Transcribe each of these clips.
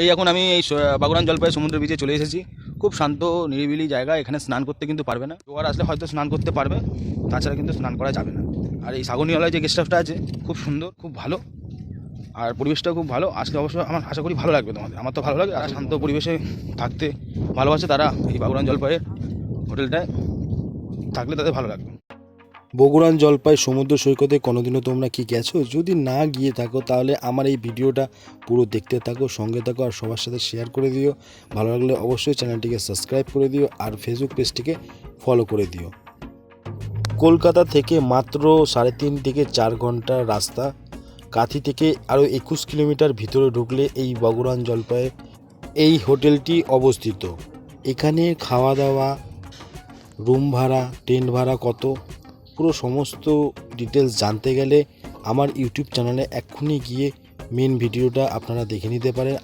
এই এখন আমি এই বাগুড়ান জলপাই সমুদ্র বিচে চলে এসেছি। খুব শান্ত, নিরিবিলি জায়গা, এখানে স্নান করতে কিন্তু পারবে না। জোয়ার আসলে হয়তো স্নান করতে পারবে, তাছাড়া কিন্তু স্নান করা যাবে না। আর এই সাগরনিওয়ালায় যে গেস্ট হাউসটা আছে, খুব সুন্দর, খুব ভালো, আর পরিবেশটাও খুব ভালো। আজকে অবশ্য আমার আশা করি ভালো লাগবে তোমাদের, আমার তো ভালো লাগে। আর শান্ত পরিবেশে থাকতে ভালোবাসে, তারা এই বাগুড়ান জলপাইয়ের হোটেলটায় থাকলে তাদের ভালো লাগবে। বগুড়ান জলপাই সমুদ্র সৈকতে কোনোদিনও তোমরা কি গেছো? যদি না গিয়ে থাকো, তাহলে আমার এই ভিডিওটা পুরো দেখতে থাকো, সঙ্গে থাকো আর সবার সাথে শেয়ার করে দিও। ভালো লাগলে অবশ্যই চ্যানেলটিকে সাবস্ক্রাইব করে দিও আর ফেসবুক পেজটিকে ফলো করে দিও। কলকাতা থেকে মাত্র সাড়ে তিন থেকে চার ঘণ্টার রাস্তা। কাথি থেকে আরও একুশ কিলোমিটার ভিতরে ঢুকলে এই বগুড়ান জলপাইয়ে এই হোটেলটি অবস্থিত। এখানে খাওয়া দাওয়া রুম ভাড়া টেন্ট ভাড়া কত? পুরো সমস্ত ডিটেলস জানতে গেলে আমার ইউটিউব চ্যানেলে এক্ষুনি গিয়ে মেন ভিডিওটা আপনারা দেখে নিতে পারেন।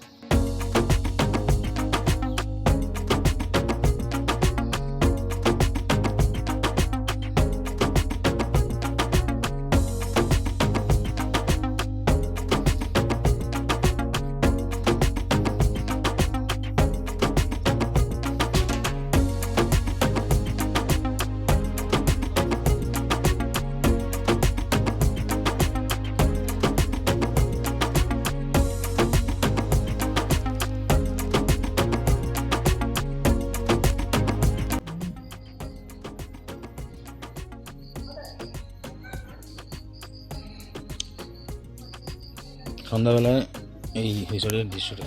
সন্ধ্যাবেলায় এই রিসোর্টের দৃশ্যটা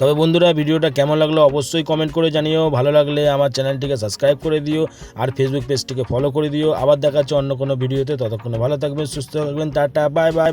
তবে বন্ধুরা ভিডিওটা কেমন লাগল অবশ্যই কমেন্ট করে জানিও। ভালো লাগলে আমার চ্যানেলটিকে সাবস্ক্রাইব করে দিও আর ফেসবুক পেজটিকে ফলো করে দিও। আবার দেখাচ্ছে অন্য কোনো ভিডিওতে। ততক্ষণে ভালো থাকবেন, সুস্থ থাকবেন। Tata bye bye bye